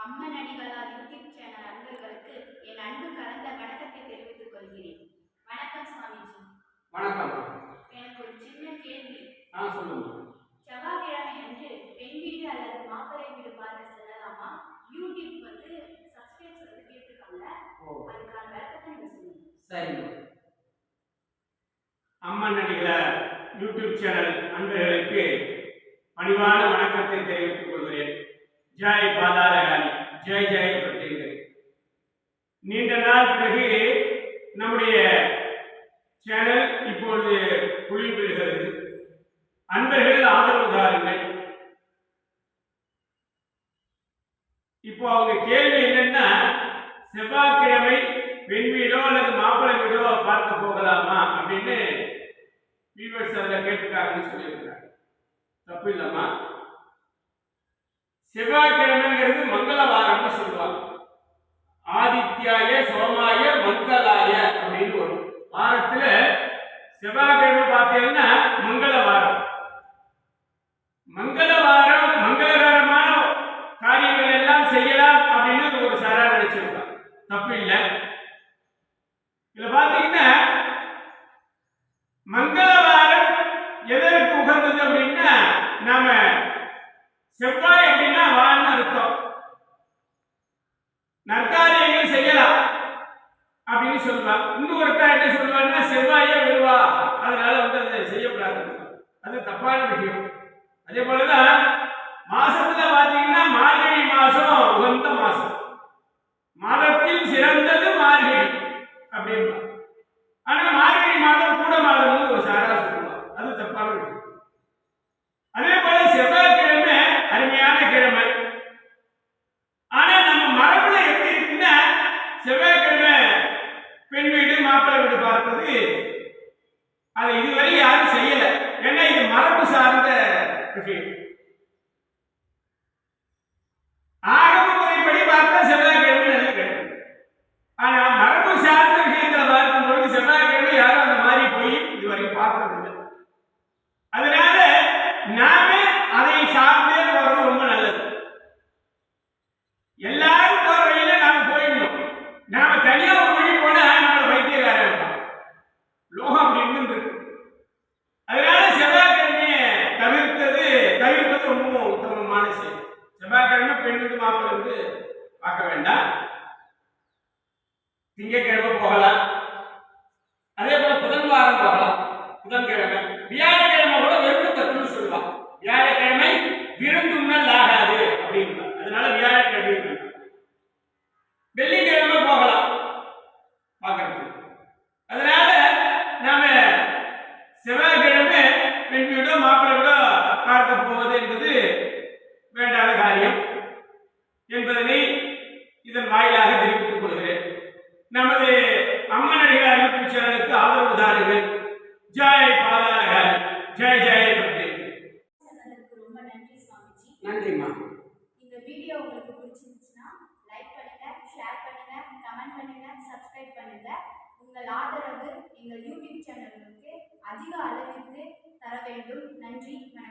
அம்மன் அடிகளார் YouTube channel அன்பர்களுக்கு என் அன்பு கலந்த வணக்கத்தை தெரிவித்துக் கொள்கிறேன். வணக்கம் சுவாமிஜி. வணக்கம். எனக்கு ஒரு சின்ன கேள்வி. ஆ சொல்லுங்க. செவ்வாய்க்கிழமை அன்று பெண் வீடு அல்லது மாப்பிள்ளை வீடு பார்க்க செல்லலாமா? யூடியூப் வந்து சப்ஸ்கிரைப்ஸ் வந்து கேட்டிருக்காங்க அதுக்கான விளக்கத்தை நீங்க சொல்லுங்க. சரிங்க அம்மன் நடிகள யூடியூப் சேனல் அன்பர்களுக்கு பணிவான வணக்கத்தை தெரிவித்துக் ஜெய் பாதாரகாணி ஜெய் ஜெய் பட்டேங்கர் நீண்ட நாள் பிறகு நம்முடைய சேனல் இப்பொழுது குழி பெறுகிறது அன்பர்கள் ஆதரவு தாருங்கள். இப்போ அவங்க கேள்வி என்னன்னா செவ்வாய்க்கிழமை பெண் வீடோ அல்லது மாப்பிள்ளை வீடோ பார்க்க போகலாமா அப்படின்னு வியூவர்ஸ் அதில் கேட்டுக்காங்கன்னு சொல்லியிருக்கிறாங்க. தப்பு இல்லைம்மா. செவ்வாய்க்கிழமைங்கிறது மங்களவாரம்னு சொல்லுவாங்க. ஆதித்யாய சோமாய மங்களாய அப்படின்னு வரும் வாரத்துல செவ்வாய்க்கிழமை பார்த்தீங்கன்னா மங்களவாரம். மங்களவாரம் மங்களகரமான காரியங்கள் எல்லாம் செய்யலாம் அப்படின்னு ஒரு சாரா நினைச்சிருக்காங்க தப்பு இல்லை. இதுல பாத்தீங்கன்னா மங்களவாரம் எதற்கு உகந்தது அப்படின்னா நாம செவ்வாய் நற்காரியங்கள் செய்யலாம் அப்படின்னு சொல்லுவாங்க இன்னொருத்தர் என்ன சொல்லுவான்னா செவ்வாயே வருவா. அதனால வந்து அதை செய்யக்கூடாது. அது தப்பான விஷயம். அதே போலதான் மாசத்துல பாத்தீங்கன்னா மார்கழி மாசம் உகந்த மாசம். மாதத்தில் சிறந்தது மார்கழி அப்படின்னா ஆனா மார்கழி மாதம் கூட மாதம்னு ஒரு சாரா சொல்லுவாங்க அது தப்பான விஷயம் அதே போல செவ்வாய்க்கிழமை அருமையான கிழமை ஆனா நம்ம மரபுல எப்படி இருக்குன்னா செவ்வாய்க்கிழமை பெண் வீடு மாப்பிள்ளை வீடு பார்ப்பது அதை இதுவரை யாரும் செய்யல. ஏன்னா இது மரபு சார்ந்த விஷயம். ஆகம முறைப்படி பார்த்தா செவ்வாய்க்கிழமை நல்ல கிழமை ஆனா பார்க்க வேண்டாம் திங்கட்கிழமை போகலாம் அதே போல புதன் வாரம் போகலாம் புதன்கிழமை வியாழக்கிழமை கூட வெறும் தப்புன்னு சொல்லுவாங்க வியாழக்கிழமை விருந்துண்ணல் ஆகாது அப்படின்னு அதனால வியாழக்கிழமை வேண்டாம். வெள்ளிக்கிழமை போகலாம் பார்க்கறதுக்கு அதனால நாம செவ்வாய்க்கிழமை பெண் வீடோ மாப்பிள்ளை வீடோ பார்க்க போவது என்பது வேண்டாத காரியம் என்பதனை இதன் வாயிலாக தெரிவித்துக் கொள்கிறேன் நமது அம்மன் அடிகார் யூடியூப் தாருங்கள் ஜெய் பாதாரகாரி ஜெய் ஜெய் பட்டேல் சொன்னதற்கு ரொம்ப நன்றி சுவாமிஜி. நன்றிம்மா. இந்த வீடியோ உங்களுக்கு பிடிச்சிருந்துச்சுன்னா லைக் பண்ணுங்க ஷேர் பண்ணுங்க கமெண்ட் பண்ணுங்க சப்ஸ்கிரைப் பண்ணுங்க. உங்கள் ஆதரவு எங்கள் யூடியூப் சேனலுக்கு அதிக அளவிற்கு தர வேண்டும். நன்றி வணக்கம்.